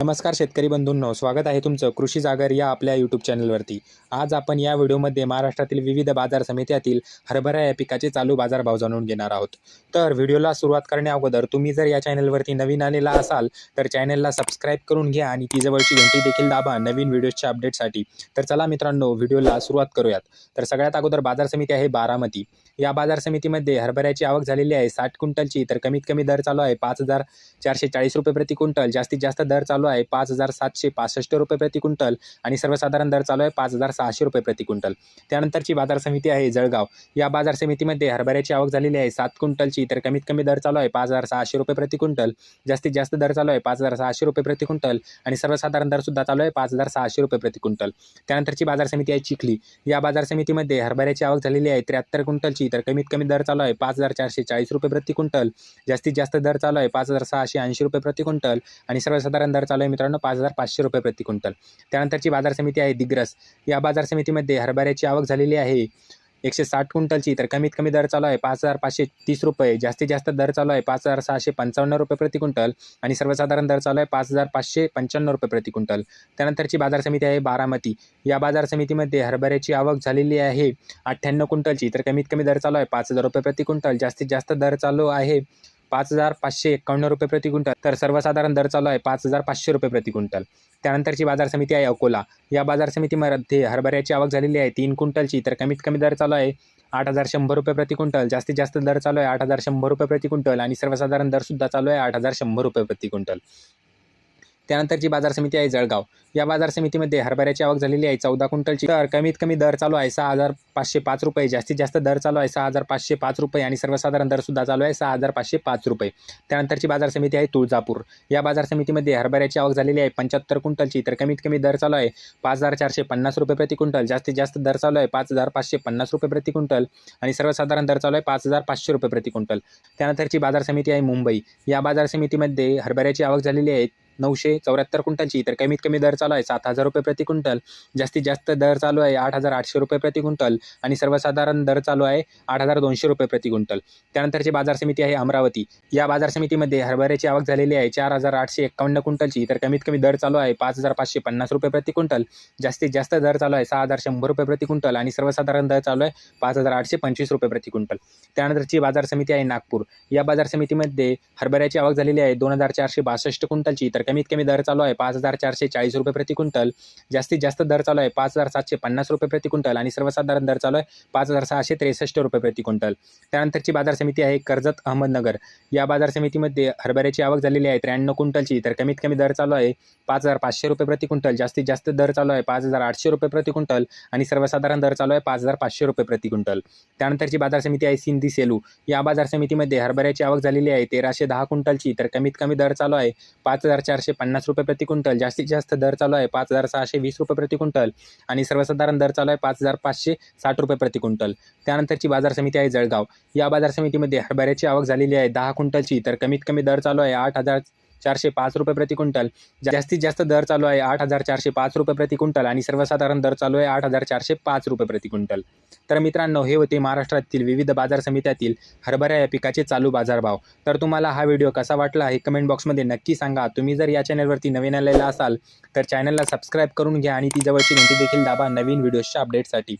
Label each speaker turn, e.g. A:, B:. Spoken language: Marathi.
A: नमस्कार शेतकरी बंधूंनो स्वागत आहे तुमचं कृषी जागर या आपल्या यूट्यूब चॅनलवरती आज आपण या व्हिडिओमध्ये महाराष्ट्रातील विविध बाजार समित्यातील हरभरा या पिकाचे चालू बाजारभाव जाणून घेणार आहोत. तर व्हिडिओला सुरुवात करण्या अगोदर तुम्ही जर या चॅनलवरती नवीन आलेला असाल तर चॅनलला सबस्क्राईब करून घ्या आणि ती जवळची घंटी देखील दाबा नवीन व्हिडिओच्या अपडेटसाठी तर चला मित्रांनो व्हिडिओला सुरुवात करूयात. तर सगळ्यात अगोदर बाजार समिती आहे बारामती. या बाजार समितीमध्ये हरभऱ्याची आवक झालेली आहे साठ क्विंटलची तर कमीत कमी दर चालू आहे पाच हजार चारशे चाळीस रुपये प्रति क्विंटल. जास्तीत जास्त दर चालू आहे पाच हजार सातशे पासष्ट रुपये प्रति क्विंटल आणि सर्वसाधारण दर चालू आहे पाच हजार सहाशे रुपये प्रति क्विंटल. त्यानंतरची बाजार समिती आहे जळगाव. या बाजार समितीमध्ये हरभऱ्याची आवक झालेली आहे सात क्विंटलची तर कमीत कमी दर चालू आहे पाच हजार सहाशे रुपये प्रति क्विंटल. जास्तीत जास्त दर चालू आहे पाच हजार सहाशे रुपये प्रति क्विंटल आणि सर्वसाधारण दरसुद्धा चालू आहे पाच हजार सहाशे रुपये प्रति क्विंटल. त्यानंतरची बाजार समिती आहे चिखली. या बाजार समितीमध्ये हरभऱ्याची आवक झालेली आहे त्र्याहत्तर क्विंटलची तर कमीत कमी दर चालू आहे पाच हजार चारशे चाळीस रुपये प्रति क्विंटल. जास्तीत जास्त दर चालू आहे पाच हजार सहाशे ऐंशी रुपये प्रति क्विंटल आणि सर्वसाधारण दर चालू आहे मित्रांनो पाच हजार पाचशे रुपये प्रति क्विंटल. त्यानंतरची बाजार समिती आहे दिग्रस. या बाजार समितीमध्ये हरभऱ्याची आवक झालेली आहे. एकशे साठ क्विंटलची तर कमीत कमी दर चालू आहे पाच हजार पाचशे तीस रुपये. जास्तीत जास्त दर चालू आहे पाच हजार सहाशे पंचावन्न रुपये प्रति क्विंटल आणि सर्वसाधारण दर चालू आहे पाच हजार पाचशे पंच्याण्णव रुपये प्रति क्विंटल. त्यानंतरची बाजार समिती आहे बारामती. या बाजार समितीमध्ये हरभऱ्याची आवक झालेली आहे अठ्ठ्याण्णव क्विंटलची तर कमीत कमी दर चालू आहे पाच हजार रुपये प्रति क्विंटल. जास्तीत जास्त दर चालू आहे पाच हजार पाचशे एक्कावन्न रुपये प्रति क्विंटल. तर सर्वसाधारण दर चालू आहे पाच हजार पाचशे रुपये प्रति क्विंटल. त्यानंतरची बाजार समिती आहे अकोला. या बाजार समितीमध्ये हरभऱ्याची आवक झालेली आहे तीन क्विंटलची. तर कमीत कमी दर चालू आहे आठ हजार शंभर रुपये प्रति क्विंटल. जास्तीत जास्त दर चालू आहे आठ हजार शंभर रुपये प्रति क्विंटल. आणि सर्वसाधारण दरसुद्धा चालू आहे आठ हजार शंभर रुपये प्रति क्विंटल. त्यानंतरची बाजार समिती आहे जळगाव. या बाजार समितीमध्ये हरभऱ्याची आवक झालेली आहे. चौदा क्विंटलची तर कमीत कमी दर चालू आहे. सहा हजार पाचशे पाच रुपये. जास्तीत जास्त दर चालू आहे. सहा हजार पाचशे पाच रुपये आणि सर्वसाधारण दरसुद्धा चालू आहे. सहा हजार पाचशे पाच रुपये. त्यानंतरची बाजार समिती आहे तुळजापूर. या बाजार समितीमध्ये हरभऱ्याची आवक झालेली आहे. पंच्याहत्तर क्विंटलची तर कमीत कमी दर चालू आहे. पाच हजार चारशे पन्नास रुपये प्रति क्विंटल. जास्तीत जास्त दर चालू आहे. पाच हजार पाचशे पन्नास रुपये प्रति क्विंटल आणि सर्वसाधारण दर चालू आहे. पाच हजार पाचशे रुपये प्रति क्विंटल. त्यानंतरची बाजार समिती आहे मुंबई. या बाजार समितीमध्ये हरभऱ्याची आवक झालेली आहे. नऊशे चौऱ्याहत्तर क्विंटलची. तर कमीत कमी दर चालू आहे सात हजार रुपये प्रति क्विंटल. जास्तीत जास्त दर चालू आहे आठ हजार आठशे रुपये प्रति क्विंटल आणि सर्वसाधारण दर चालू आहे आठ हजार दोनशे रुपये प्रति क्विंटल. त्यानंतरची बाजार समिती आहे अमरावती. या बाजार समितीमध्ये हरभऱ्याची आवक झालेली आहे चार हजार आठशे एक्कावन्न क्विंटलची. तर कमीत कमी दर चालू आहे पाच हजार पाचशे पन्नास रुपये प्रति क्विंटल. जास्तीत जास्त दर चालू आहे सहा हजार शंभर रुपये प्रति क्विंटल आणि सर्वसाधारण दर चालू आहे पाच हजार आठशे पंचवीस रुपये प्रति क्विंटल. त्यानंतरची बाजार समिती आहे नागपूर. या बाजार समितीमध्ये हरभऱ्याची आवक झालेली आहे दोन हजार चारशे बासष्ट क्विंटलची. तर कमीत कमी दर चालू आहे पाच हजार चारशे चाळीस रुपये प्रति क्विंटल. जास्तीत जास्त दर चालू आहे पाच हजार सातशे पन्नास रुपये प्रति क्विंटल आणि सर्वसाधारण दर चालू आहे पाच हजार सहाशे त्रेसष्ट रुपये प्रति क्विंटल. त्यानंतरची बाजार समिती आहे कर्जत अहमदनगर. या बाजार समितीमध्ये हरभऱ्याची आवक झालेली आहे त्र्याण्णव क्विंटलची तर कमीत कमी दर चालू आहे पाच हजार पाचशे रुपये प्रति क्विंटल. जास्तीत जास्त दर चालू आहे पाच हजार आठशे रुपये प्रति क्विंटल आणि सर्वसाधारण दर चालू आहे पाच हजार पाचशे रुपये प्रति क्विंटल. त्यानंतरची बाजार समिती आहे सिंधी सेलू. या बाजार समितीमध्ये हरभऱ्याची आवक झालेली आहे तेराशे दहा क्विंटलची तर कमीत कमी दर चालू आहे पाच हजार चारशे पन्नास रुपये प्रति क्विंटल. जास्तीत जास्त दर चालू आहे पाच हजार सहाशे वीस रुपये प्रति क्विंटल. आणि सर्वसाधारण दर चालू आहे पाच हजार पाचशे साठ रुपये प्रति क्विंटल. त्यानंतरची बाजार समिती आहे जळगाव. या बाजार समितीमध्ये हरभऱ्याची आवक झालेली आहे दहा क्विंटलची. तर कमीत कमी दर चालू आहे आठ हजार चारशे पाच रुपये प्रति क्विंटल. जास्तीत जास्त दर चालू आहे आठ हजार चारशे पाच रुपये प्रति क्विंटल आणि सर्वसाधारण दर चालू आहे आठ हजार चारशे पाच रुपये प्रति क्विंटल. तर मित्रांनो हे होते महाराष्ट्रातील विविध बाजार समित्यातील हरभरा या पिकाचे चालू बाजारभाव. तर तुम्हाला हा व्हिडिओ कसा वाटला हे कमेंट बॉक्समध्ये नक्की सांगा. तुम्ही जर या चॅनलवरती नवीन आलेला असाल तर चॅनलला सबस्क्राईब करून घ्या आणि ती जवळची घंटी देखील दाबा नवीन व्हिडिओजच्या अपडेटसाठी.